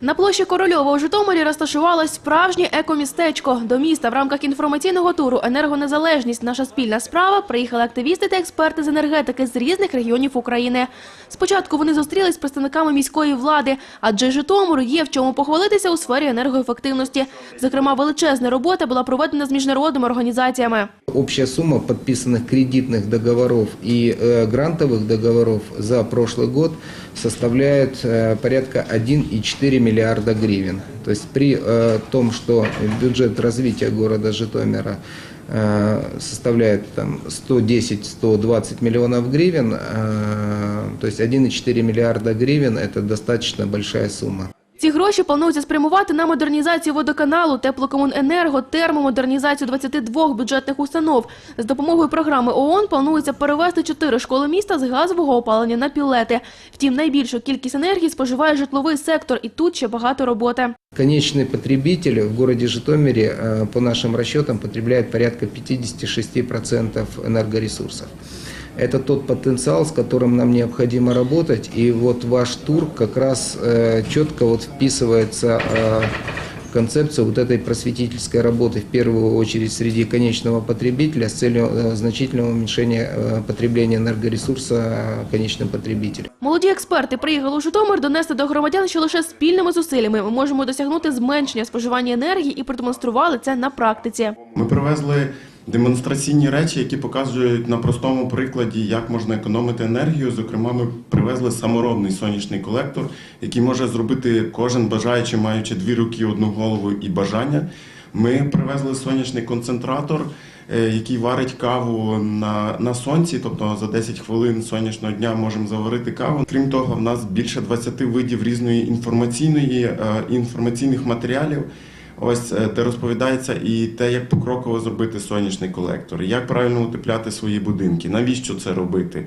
На площі Корольова у Житомирі розташувалось справжнє екомістечко. До міста в рамках інформаційного туру «Енергонезалежність. Наша спільна справа» приїхали активісти та експерти з енергетики з різних регіонів України. Спочатку вони зустрілись з представниками міської влади, адже Житомиру є в чому похвалитися у сфері енергоефективності. Зокрема, величезна робота була проведена з міжнародними організаціями. Общая сумма подписанных кредитных договоров и э, грантовых договоров за прошлый год составляет э, порядка 1,4 миллиарда гривен. То есть при э, том, что бюджет развития города Житомира э, составляет там 110-120 миллионов гривен, э, то есть 1,4 миллиарда гривен – это достаточно большая сумма. Ці гроші планується спрямувати на модернізацію водоканалу, теплокомуненерго, термомодернізацію 22 бюджетних установ. З допомогою програми ООН планується перевести чотири школи міста з газового опалення на пілети. Втім, найбільшу кількість енергії споживає житловий сектор, і тут ще багато роботи. Конечный потребитель в городе Житомире, э, по нашим расчетам, потребляет порядка 56% энергоресурсов. Это тот потенциал, с которым нам необходимо работать. И вот ваш тур как раз э, четко вот вписывается э, в концепцию вот этой просветительской работы, в первую очередь среди конечного потребителя, с целью э, значительного уменьшения э, потребления энергоресурса э, конечным потребителем. Молоді експерти приїхали у Житомир донести до громадян, що лише спільними зусиллями ми можемо досягнути зменшення споживання енергії і продемонстрували це на практиці. Ми привезли демонстраційні речі, які показують на простому прикладі, як можна економити енергію. Зокрема, ми привезли саморобний сонячний колектор, який може зробити кожен бажаючий, маючи дві руки, одну голову і бажання. Ми привезли сонячний концентратор, е, який варить каву на, на сонці, тобто за 10 хвилин сонячного дня можемо заварити каву. Крім того, в нас більше 20 видів різної інформаційної е, інформаційних матеріалів. Ось е, де розповідається і те, як покроково зробити сонячний колектор, як правильно утепляти свої будинки, навіщо це робити,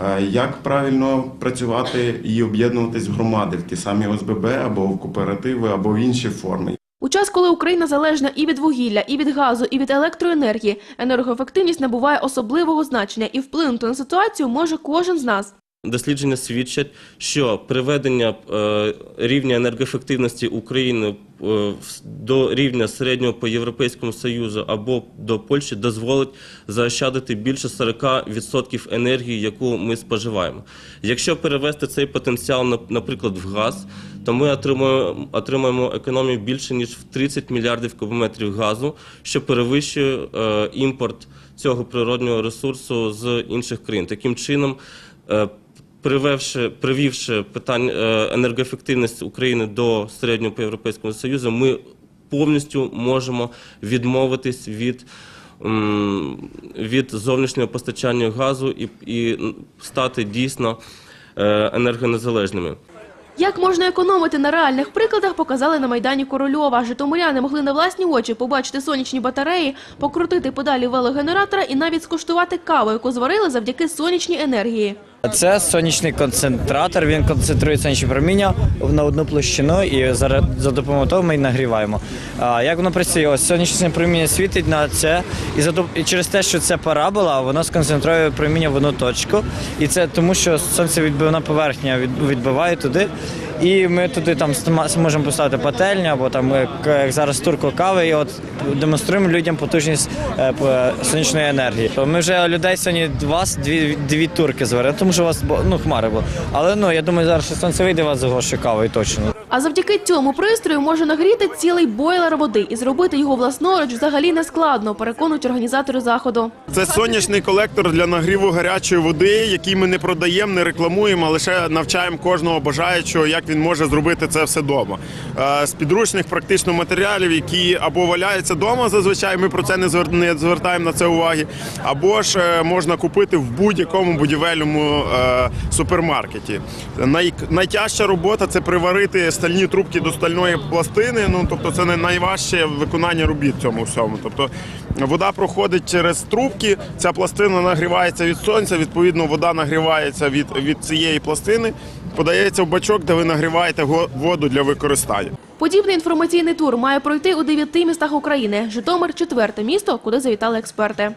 е, як правильно працювати і об'єднуватись в громади в ті самі ОСББ або в кооперативи, або в інші форми. У час, коли Україна залежна і від вугілля, і від газу, і від електроенергії, енергоефективність набуває особливого значення і вплинути на ситуацію може кожен з нас. Дослідження свідчать, що приведення е, рівня енергоефективності України е, до рівня середнього по Європейському Союзу або до Польщі дозволить заощадити більше 40% енергії, яку ми споживаємо. Якщо перевести цей потенціал, на- наприклад, в газ, то ми отримаємо, отримаємо економію більше ніж в 30 мільярдів кубометрів газу, що перевищує е, імпорт цього природнього ресурсу з інших країн. Таким чином, привевши, привівши питання е, енергоефективності України до середнього по Європейському Союзу, ми повністю можемо відмовитись від. Від зовнішнього постачання газу і, і стати дійсно е, енергонезалежними. Як можна економити на реальних прикладах, показали на Майдані Корольова. Житомиряни могли на власні очі побачити сонячні батареї, покрутити педалі велогенератора і навіть скуштувати каву, яку зварили завдяки сонячній енергії. Це сонячний концентратор. Він концентрує сонячні проміння на одну площину, і за, за допомогою того ми її нагріваємо. А як воно працює? Ось сонячне проміння світить на це, і за і через те, що це парабола, воно сконцентрує проміння в одну точку. І це тому, що сонце відбивна поверхня відбиває туди. І ми туди там можемо поставити пательню або там як зараз турку кави, і от демонструємо людям потужність е, сонячної енергії. То Ми вже людей сьогодні два дві, дві турки зварили, тому що у вас ну, хмари було. Але ну я думаю, зараз що сонце вийде у вас загорше кавою точно. А завдяки цьому пристрою може нагріти цілий бойлер води і зробити його власноруч взагалі не складно, переконують організатори заходу. Це сонячний колектор для нагріву гарячої води, який ми не продаємо, не рекламуємо, а лише навчаємо кожного бажаючого, як він може зробити це все вдома. Е, З підручних практично матеріалів, які або валяються вдома, зазвичай ми про це не звер- звертаємо на це уваги, або ж е, можна купити в будь-якому будівельному е, супермаркеті. Най, найтяжча робота це приварити стальні трубки до стальної пластини. Ну тобто, це не найважче виконання робіт цьому всьому. Тобто вода проходить через трубки, ця пластина нагрівається від сонця. Відповідно, вода нагрівається від, від цієї пластини, подається в бачок, де ви нагріваєте воду для використання. Подібний інформаційний тур має пройти у дев'яти містах України. Житомир – четверте місто, куди завітали експерти.